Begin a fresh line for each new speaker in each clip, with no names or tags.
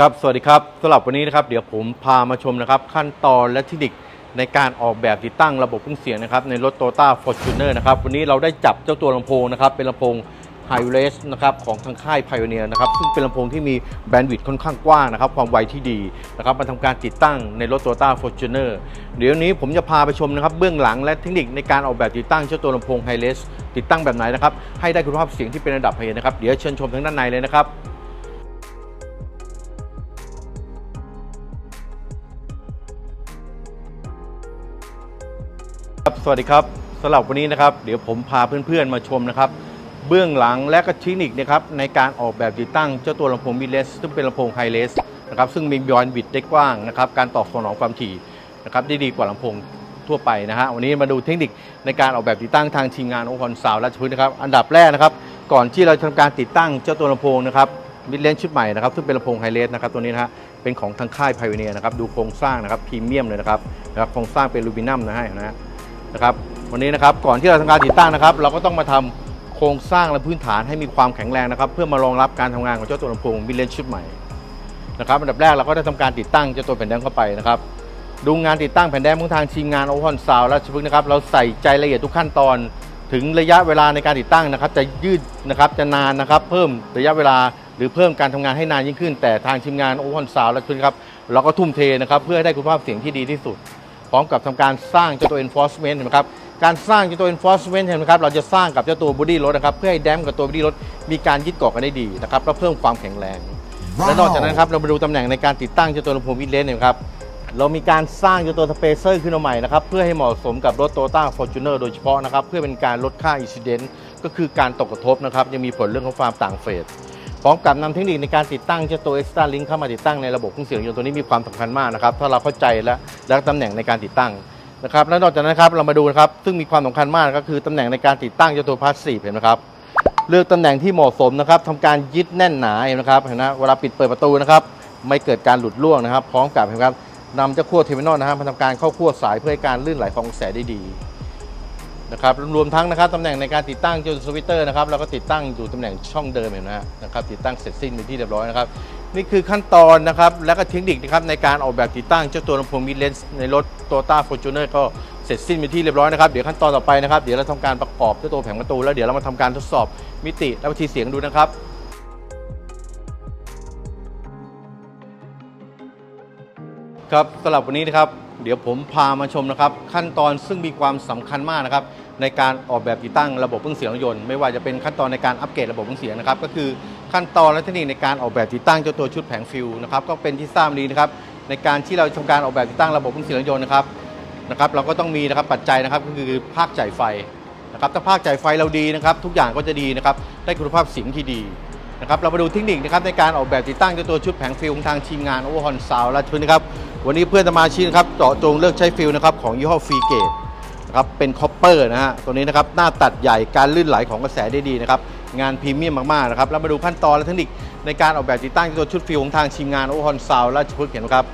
ครับสวัสดีครับสำหรับวันนี้นะครับเดี๋ยวผมพามาชมนะครับขั้นตอนและเทคนิคในการออกแบบติดตั้งระบบเครื่องเสียงนะครับในรถ Toyota Fortuner นะครับวันนี้เราได้จับเจ้าตัวลำโพงนะครับเป็นลำโพง High r a c e นะครับของทางค่าย Pioneer นะครับซึ่งเป็นลำโพงที่มีแบนด์วิดต์ค่อนข้างกว้างนะครับความไวที่ดีนะครับมาทำการติดตั้งในรถ Toyota Fortuner เดี๋ยวนี้ผมจะพาไปชมนะครับเบื้องหลังและเทคนิคในการออกแบบติดตั้งเจ้าตัวลำโพง High r a c e ติดตั้งแบบไหนนะครับให้ได้คุณภาพเสียงที่เป็นระดับไฮนะครับเดี๋ยวเชิญชมทั้งด้านในเลยนะครับ สวัสดีครับสำหรับวันนี้นะครับเดี๋ยวผมพาเพื่อนๆมาชมนะครับ เบื้องหลังและก็เทคนิคนะครับในการออกแบบติดตั้งเจ้าตัวลำโพงมิดเลสซึ่งเป็นลำโพงไฮเลสนะครับซึ่งมีบอนบิดได้กว้างนะครับการตอบสนองความถี่นะครับได้ดีกว่าลำโพงทั่วไปนะฮะวันนี้มาดูเทคนิคในการออกแบบติดตั้งทางทีมงานโอคอนซาวและพื้นนะครับอันดับแรกนะครับ ก่อนที่เราจะทำการติดตั้งเจ้าตัวลำโพงนะครับมิดเลนชุดใหม่นะครับซึ่งเป็นลำโพงไฮเลสนะครับตัวนี้นะฮะเป็นของทางค่ายไพ o เนียนะครับดูโครงสร้างนะครับพรีเมียมเลยนะครับนะครับโครงสร้างเป็นลูบินัมนะฮะนะฮะ นะครับวันนี้นะครับก่อนที่เราทำการติดตั้งนะครับ เราก็ต้องมาทำโครงสร้างและพื้นฐานให้มีความแข็งแรงนะครับ เพื่อมารองรับการทำงานของเจ้าตัวลำโพงวิลเลนชุดใหม่นะครับอันดับแรกเราก็ได้ทำการติดตั้งเจ้าตัวแผ่นแดมเข้าไปนะครับดูงานติดตั้งแผ่นแดมของทางทีมงานโอคอนซาวและชพฤกษ์นะครับเราใส่ใจละเอียดทุกขั้นตอน ถึงระยะเวลาในการติดตั้งนะครับ จะยืดนะครับจะนานนะครับ เพิ่มระยะเวลาหรือเพิ่มการทำงานให้นานยิ่งขึ้น แต่ทางทีมงานโอคอนซาวและชพฤกครับเราก็ทุ่มเทนะครับ เพื่อให้ได้คุณภาพเสียงที่ดีที่สุด พร้อมกับทำการสร้างเจ้าตัว enforcement เห็นไหมครับการสร้างเจ้าตัว enforcement เห็นไหมครับเราจะสร้างกับเจ้าตัว body รถนะครับเพื่อให้แดมกับตัว body รถมีการยึดเกาะกันได้ดีนะครับและเพิ่มความแข็งแรง และนอกจากนั้นครับเรามาดูตำแหน่งในการติดตั้งเจ้าตัวลำโพงวิดเลนเนี่ยครับเรามีการสร้างเจ้าตัวสเปเซอร์ขึ้นมาใหม่นะครับเพื่อให้เหมาะสมกับรถ Toyota Fortuner โดยเฉพาะนะครับเพื่อเป็นการลดค่าอินซิเดนต์ก็คือการตกกระทบนะครับยังมีผลเรื่องของความต่างเฟส พร้อมกับนำเทคนิคในการติดตั้งเจ้าตัว Extra Link เข้ามาติดตั้งในระบบเครื่องเสียงยนต์ตัวนี้มีความสำคัญมากนะครับถ้าเราเข้าใจและและตำแหน่งในการติดตั้งนะครับและนอกจากนั้นครับเรามาดูนะครับซึ่งมีความสำคัญมากก็คือตำแหน่งในการติดตั้งเจ้าตัวพาสซีฟเห็นไหมครับเลือกตำแหน่งที่เหมาะสมนะครับทำการยึดแน่นหนาเห็นไหมครับเห็นนะเวลาปิดเปิดประตูนะครับไม่เกิดการหลุดร่วงนะครับ พร้อมกับเห็นไหมครับนำเจ้าขั้วเทอร์มินอลนะครับมาทำการเข้าขั้วสายเพื่อให้การลื่นไหลของกระแสได้ดี นะครับรวมทั้งนะครับตำแหน่งในการติดตั้งเจ้าสวิตเตอร์นะครับเราก็ติดตั้งอยู่ตำแหน่งช่องเดิมเห็นนะนะครับติดตั้งเสร็จสิ้นเป็นที่เรียบร้อยนะครับนี่คือขั้นตอนนะครับและก็เทคนิคนะครับในการออกแบบติดตั้งเจ้าตัวลำโพงมิดเลนส์ในรถ Toyota Fortuner ก็เสร็จสิ้นเป็นที่เรียบร้อยนะครับเดี๋ยวขั้นตอนต่อไปนะครับเดี๋ยวเราทำการประกอบเจ้าตัวแผงประตูแล้วเดี๋ยวเรามาทำการทดสอบมิติและวิธีเสียงดูนะครับครับสำหรับวันนี้นะครับ เดี๋ยวผมพามาชมนะครับขั้นตอนซึ่งมีความสำคัญมากนะครับในการออกแบบติดตั้งระบบเครื่องเสียงรถยนต์ไม่ว่าจะเป็นขั้นตอนในการอัปเกรดระบบเครื่องเสียงนะครับก็คือขั้นตอนและเทคนิคในการออกแบบติดตั้งเจ้าตัวชุดแผงฟิวนะครับก็เป็นที่ทราบดีนะครับในการที่เราทำการออกแบบติดตั้งระบบเครื่องเสียงรถยนต์นะครับนะครับเราก็ต้องมีนะครับปัจจัยนะครับก็คือภาคจ่ายไฟนะครับถ้าภาคจ่ายไฟเราดีนะครับ ทุกอย่างก็จะดีนะครับได้คุณภาพเสียงที่ดี นะครับเรามาดูเทคนิคนะครับในการออกแบบติดตั้งตัวชุดแผงฟิลของทางทีมงานโอเวอร์ฮอนซาวและชุดนะครับวันนี้เพื่อนสมาชิกครับเจาะจงเลือกใช้ฟิลนะครับของยี่ห้อฟรีเกตนะครับเป็นคอปเปอร์นะฮะตัวนี้นะครับหน้าตัดใหญ่การลื่นไหลของกระแสได้ดีนะครับงานพรีเมียมมากๆนะครับเรามาดูขั้นตอนและเทคนิคในการออกแบบติดตั้งตัวชุดฟิลของทางทีมงานโอเวอร์ฮอนซาวและชุดเห็นครับ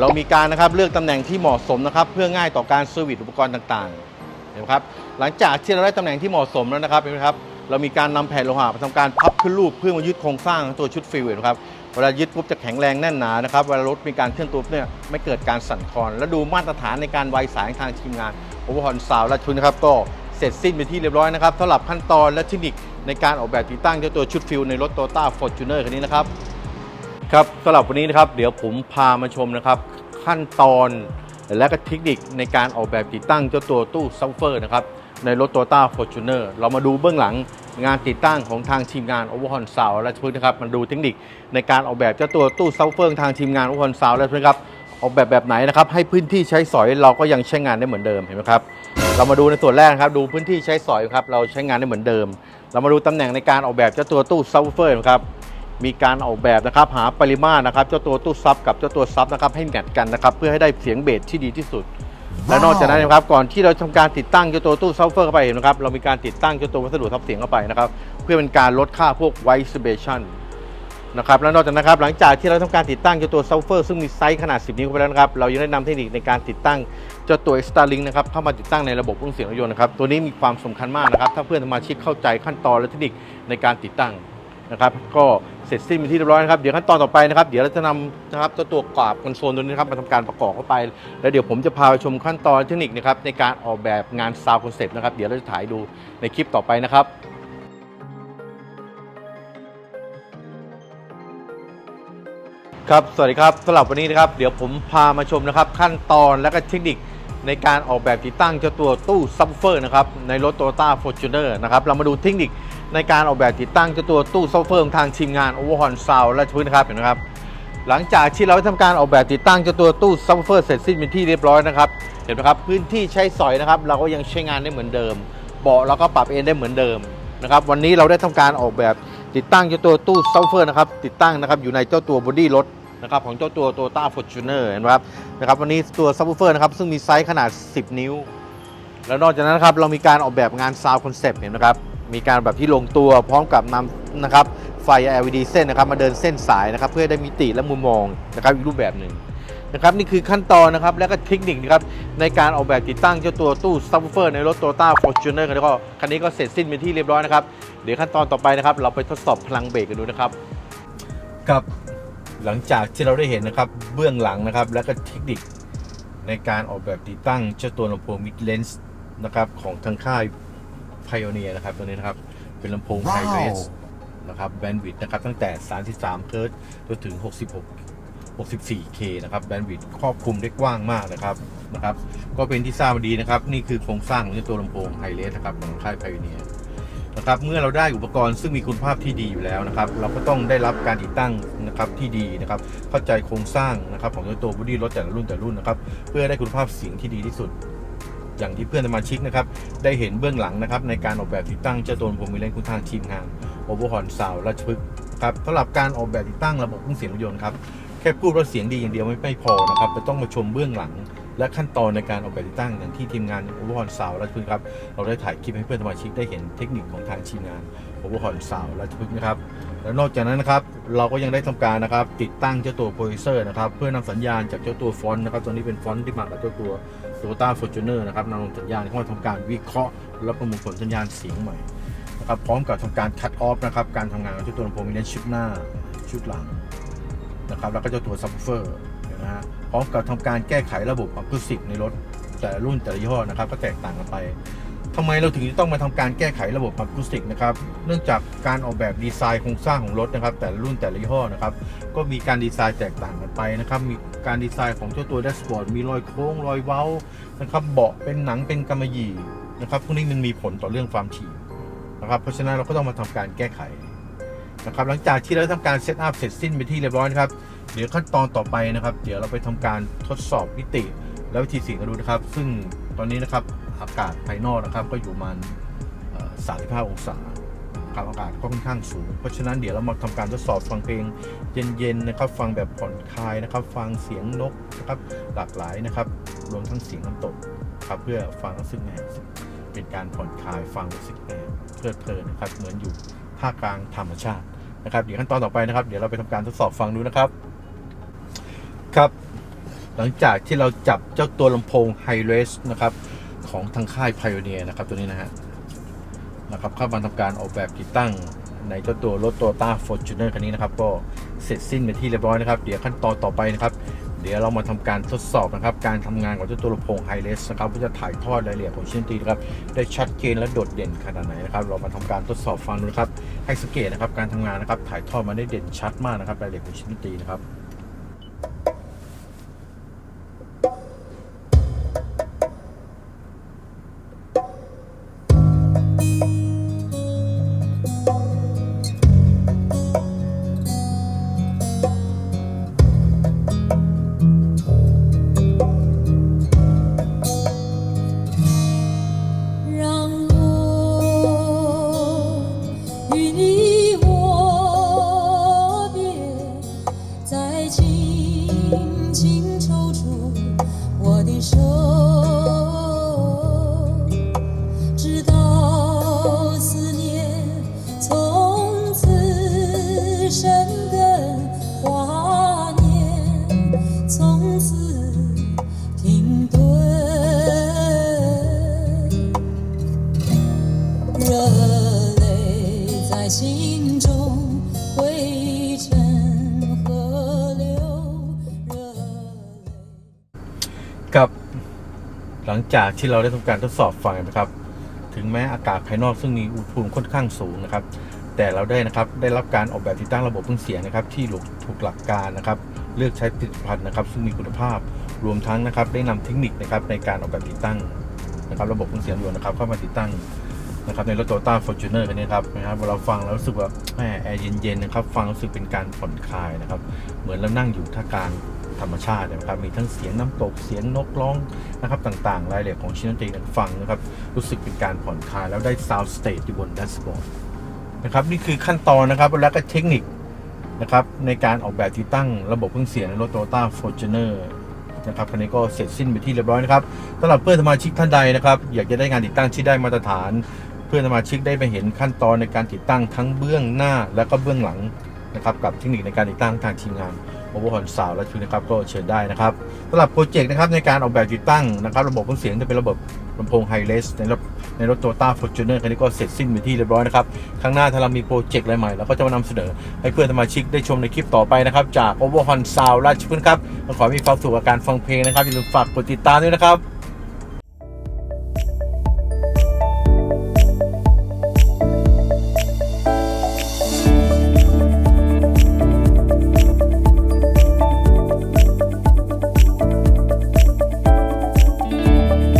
เรามีการนะครับเลือกตำแหน่งที่เหมาะสมนะครับเพื่อง่ายต่อการเซอร์วิสอุปกรณ์ต่างๆเห็นไหมครับหลังจากที่เราได้ตำแหน่งที่เหมาะสมแล้วนะครับเห็นไหมครับ เรามีการนำแผ่นโลหะมาทำการพับขึ้นรูปเพื่อมายึดโครงสร้างของตัวชุดฟิลเห็นไหมครับเวลายึดปุ๊บจะแข็งแรงแน่นหนานะครับเวลารถมีการเคลื่อนตัวเนี่ยไม่เกิดการสั่นคลอน และดูมาตรฐานในการไวสายทางทีมงานโอเวอร์ฮอนซาวและชุดนะครับก็เสร็จสิ้นเป็นที่เรียบร้อยนะครับสำหรับขั้นตอนและเทคนิคในการออกแบบติดตั้งเจ้าตัวชุดฟิลในรถ Toyota Fortuner คันนี้นะครับครับสำหรับวันนี้นะครับเดี๋ยวผมพามาชมนะครับขั้นตอนและก็เทคนิคในการออกแบบติดตั้งเจ้าตัวตู้ซัฟเฟอร์นะครับ ในรถ Toyota Fortuner เรามาดูเบื้องหลังงานติดตั้งของทางทีมงาน Overhaul s o u n d และพื้นนะครับมาดูเทคนิคในการออกแบบเจ้าตัวตู้ซัฟเฟอร์ทางทีมงาน Overhaul s o u n d และพื้นครับออกแบบแบบไหนนะครับให้พื้นที่ใช้สอยเราก็ยังใช้งานได้เหมือนเดิมเห็นไหมครับเรามาดูในส่วนแรกครับดูพื้นที่ใช้สอยครับเราใช้งานได้เหมือนเดิม เรามาดูตำแหน่งในการออกแบบเจ้าตัวตู้ซัฟเฟอร์นะครับมีการออกแบบนะครับหาปริมาตรนะครับเจ้าตัวตู้ซับกับเจ้าตัวซับนะครับให้แมทกันนะครับเพื่อให้ได้เสียงเบสที่ดีที่สุด และนอกจากนั้นนะครับก่อนที่เราทำการติดตั้งเจ้าตัวตู้ซับเฟอร์เข้าไปเห็นไหมครับเรามีการติดตั้งเจ้าตัววัสดุทับเสียงเข้าไปนะครับเพื่อเป็นการลดค่าพวกไวซ์เบชันนะครับและนอกจากนั้นครับหลังจากที่เราทำการติดตั้งเจ้าตัวซับเฟอร์ซึ่งมีไซส์ขนาด 10 นิ้วเข้าไปแล้วนะครับเรายังได้นำเทคนิคในการติดตั้งเจ้าตัว Extra Link นะครับเข้ามาติดตั้งในระบบเครื่องเสียงรถยนต์นะครับตัวนี้มีความสำคัญมากนะครับถ้าเพื่อนสมาชิกเข้าใจขั้นตอนและเทคนิคในการติดตั้ง นะครับก็เสร็จสิ้นเป็นที่เรียบร้อยนะครับเดี๋ยวขั้นตอนต่อไปนะครับ เดี๋ยวเราจะนำนะครับเจ้าตัวกราบคอนโซลตัวนี้นะครับมาทำการประกอบเข้าไป แล้วเดี๋ยวผมจะพาไปชมขั้นตอนเทคนิคนะครับในการออกแบบงานซาวคอนเซปต์นะครับเดี๋ยวเราจะถ่ายดูในคลิปต่อไปนะครับครับสวัสดีครับสำหรับวันนี้นะครับเดี๋ยวผมพามาชมนะครับขั้นตอนและก็เทคนิคในการออกแบบติดตั้งเจ้าตัวตู้ซับเฟอร์นะครับในรถ Toyota Fortuner นะครับเรามาดูเทคนิค ในการออกแบบติดตั้งเจ้าตัวตู้ซับเฟอร์ของทางทีมงาน Overhaul Sound และพื้นนะครับเห็นไหมครับ หลังจากที่เราได้ทำการออกแบบติดตั้งเจ้าตัวตู้ซับเฟอร์เสร็จสิ้นเป็นที่เรียบร้อยนะครับเห็นไหมครับพื้นที่ใช้สอยนะครับ เราก็ยังใช้งานได้เหมือนเดิม เบาะเราก็ปรับเอนได้เหมือนเดิมนะครับวันนี้เราได้ทำการออกแบบติดตั้งเจ้าตัวตู้ซับเฟอร์นะครับติดตั้งนะครับอยู่ในเจ้าตัวบอดี้รถนะครับของเจ้าตัว Toyota Fortuner เห็นไหมครับนะครับวันนี้ตัวซับเฟอร์นะครับซึ่งมีไซส์ขนาด 10 นิ้ว แล้วนอกจากนั้นนะครับเรามีการออกแบบงานซาวคอนเซปต์เห็นไหมครับ มีการแบบที่ลงตัวพร้อมกับนำนะครับไฟ LED เส้นนะครับมาเดินเส้นสายนะครับเพื่อได้มิติและมุมมองนะครับอีกรูปแบบหนึ่งนะครับนี่คือขั้นตอนนะครับและก็เทคนิคนะครับในการออกแบบติดตั้งเจ้าตัวตู้ซับเฟอร์ในรถ Toyota Fortuner กันแล้วก็คันนี้ก็เสร็จสิ้นเป็นที่เรียบร้อยนะครับเดี๋ยวขั้นตอนต่อไปนะครับเราไปทดสอบพลังเบรกกันดูนะครับครับหลังจากที่เราได้เห็นนะครับเบื้องหลังนะครับ และก็เทคนิคในการออกแบบติดตั้งเจ้าตัวลำโพง mid range นะครับของทางค่าย Pioneer นะครับตัวนี้นะครับ เป็นลำโพงไฮเรสนะครับแบนด์วิดต์นะครับตั้งแต่ 33 เฮิร์ตซ์จนถึง 66 64K นะครับแบนด์วิดต์ครอบคลุมได้กว้างมากนะครับนะครับ ก็เป็นที่ทราบมาดีนะครับ นี่คือโครงสร้างของเจ้าตัวลำโพงไฮเรสนะครับของค่าย Pioneer นะครับเมื่อเราได้อุปกรณ์ซึ่งมีคุณภาพที่ดีอยู่แล้วนะครับ เราก็ต้องได้รับการติดตั้งนะครับที่ดีนะครับ เข้าใจโครงสร้างนะครับของเจ้าตัวบอดี้รถแต่ละรุ่นแต่ละรุ่นนะครับ เพื่อได้คุณภาพเสียงที่ดีที่สุด อย่างที่เพื่อนสมาชิกนะครับได้เห็นเบื้องหลังนะครับในการออกแบบติดตั้งเจ้าตัวลำโพงมีเลนคุณทางทีมงานโอเวอร์ฮอนสาวราชพฤกษ์ครับสำหรับการออกแบบติดตั้งระบบเครื่องเสียงรถยนต์ครับแค่พูดว่าเสียงดีอย่างเดียวไม่ไม่พอนะครับจะต้องมาชมเบื้องหลัง และขั้นตอนในการออกแบบติดตั้งอย่างที่ทีมงานโอเวอร์ฮอนซาวราชพฤกษ์ครับเราได้ถ่ายคลิปให้เพื่อนสมาชิกได้เห็นเทคนิคของทางทีมงานโอเวอร์ฮอนซาวราชพฤกษ์นะครับแล้วนอกจากนั้นนะครับเราก็ยังได้ทำการนะครับติดตั้งเจ้าตัวโปรดิวเซอร์นะครับเพื่อนำสัญญาณจากเจ้าตัวฟอนต์นะครับตัวนี้เป็นฟอนต์ที่มากับเจ้าตัว Toyota Fortuner นะครับนำสัญญาณเข้ามาทำการวิเคราะห์ และประมวลผลสัญญาณเสียงใหม่นะครับพร้อมกับทำการคัดออฟนะครับการทำงานของเจ้าตัวลำโพงมีเลนชุดหน้าชุดหลังนะครับแล้วก็เจ้าตัวซับวูเฟอร์ นะฮะพร้อมกับทำการแก้ไขระบบอะคูสติกในรถแต่ละรุ่นแต่ละยี่ห้อนะครับ ก็แตกต่างกันไปทำไมเราถึงต้องมาทำการแก้ไขระบบอะคูสติกนะครับ เนื่องจากการออกแบบดีไซน์โครงสร้างของรถนะครับ แต่ละรุ่นแต่ละยี่ห้อนะครับ ก็มีการดีไซน์แตกต่างกันไปนะครับ มีการดีไซน์ของเจ้าตัวแดชบอร์ดมีรอยโค้งรอยเว้านะครับ เบาะเป็นหนังเป็นกำมะหยี่นะครับพวกนี้มันมีผลต่อเรื่องความถี่นะครับเพราะฉะนั้นเราก็ต้องมาทำการแก้ไขนะครับหลังจากที่เราได้ทำการเซตอัพเสร็จสิ้นไปที่เรียบร้อยนะครับ เดี๋ยวขั้นตอนต่อไปนะครับ เดี๋ยวเราไปทำการทดสอบมิติ และวิธีเสียงกันดูนะครับ ซึ่งตอนนี้นะครับอากาศภายนอกนะครับ ก็อยู่ประมาณเอ่อ35องศาครับอากาศก็ค่อนข้างสูง เพราะฉะนั้นเดี๋ยวเรามาทำการทดสอบฟังเพลงเย็นๆนะครับ ฟังแบบผ่อนคลายนะครับ ฟังเสียงนกนะครับหลากหลายนะครับ รวมทั้งเสียงน้ำตกครับเพื่อฟังรู้สึกแหเป็นการผ่อนคลายฟังรู้สึกแหเพลิดเพลินนะครับเหมือนอยู่ภาคกลางธรรมชาตินะครับเดี๋ยวขั้นตอนต่อไปนะครับ เดี๋ยวเราไปทำการทดสอบฟังดูนะครับ ครับ หลังจากที่เราจับเจ้าตัวลำโพงไฮเรสนะครับ ของทางค่าย Pioneer นะครับตัวนี้นะฮะนะครับเข้ามาทำการออกแบบติดตั้งในเจ้าตัวรถ Toyota Fortuner คันนี้นะครับ ก็เสร็จสิ้นเป็นที่เรียบร้อยนะครับ เดี๋ยวขั้นตอนต่อไปนะครับ เดี๋ยวเรามาทำการทดสอบนะครับ การทำงานของเจ้าตัวลำโพงไฮเรสนะครับว่าจะถ่ายทอดรายละเอียดของชิ้นดนตรีนะครับได้ชัดเจนและโดดเด่นขนาดไหนนะครับ เรามาทำการทดสอบฟังดูนะครับ ให้สังเกตนะครับการทำงานนะครับถ่ายทอดมาได้เด่นชัดมากนะครับรายละเอียดของชิ้นดนตรีนะครับ จากที่เราได้ทำการทดสอบฟังนะครับ ถึงแม้อากาศภายนอกซึ่งมีอุณหภูมิค่อนข้างสูงนะครับ แต่เราได้นะครับได้รับการออกแบบติดตั้งระบบเครื่องเสียงนะครับ ที่ถูกหลักการนะครับ เลือกใช้ผลิตภัณฑ์นะครับ ซึ่งมีคุณภาพรวมทั้งนะครับ ได้นำเทคนิคนะครับในการออกแบบติดตั้งนะครับ ระบบเครื่องเสียงยนนะครับ เข้ามาติดตั้ง นะครับในรถโตต้าฟอร์จูเนอร์คันนี้ครับนะครับเวลาฟังแล้วรู้สึกว่าแหมแอร์เย็นๆนะครับฟังรู้สึกเป็นการผ่อนคลายนะครับ เหมือนเรานั่งอยู่ท่ากลางธรรมชาตินะครับ มีทั้งเสียงน้ำตกเสียงนกร้องนะครับต่างๆ รายละเอียดของชิ้นดนตรีฟังนะครับ รู้สึกเป็นการผ่อนคลายแล้วได้ sound stage อยู่บนแดชบอร์ดนะครับนี่คือขั้นตอนนะครับแล้วก็เทคนิคนะครับในการออกแบบติดตั้งระบบเครื่องเสียงในรถ Toyota Fortuner นะครับคันนี้ก็เสร็จสิ้นไปที่เรียบร้อยนะครับสำหรับเพื่อนสมาชิกท่านใดนะครับ อยากจะได้งานติดตั้งที่ได้มาตรฐาน เพื่อนสมาชิกได้ไปเห็นขั้นตอนในการติดตั้งทั้งเบื้องหน้าและก็เบื้องหลังนะครับกับเทคนิคในการติดตั้งทางทีมงานโอเวอร์ฮอนซาวและชุดนะครับก็เชิญได้นะครับสำหรับโปรเจกต์นะครับในการออกแบบติดตั้งนะครับ ระบบเครื่องเสียงจะเป็นระบบลำโพงไฮเลสในรถในรถโตโยต้าฟอร์จูเนอร์คันนี้ก็เสร็จสิ้นไปนที่เรียบร้อยนะครับครั้งหน้าถ้าเรามีโปรเจกต์อะไรใหม่เราก็จะมานำเสนอ ให้เพื่อนสมาชิกได้ชมในคลิปต่อไปนะครับ จาก Overhorn Sound ราชพฤกษ์ครับขอมีความสุขกับการฟังเพลงนะครับอย่าลืมฝากกดติดตามด้วยนะครับ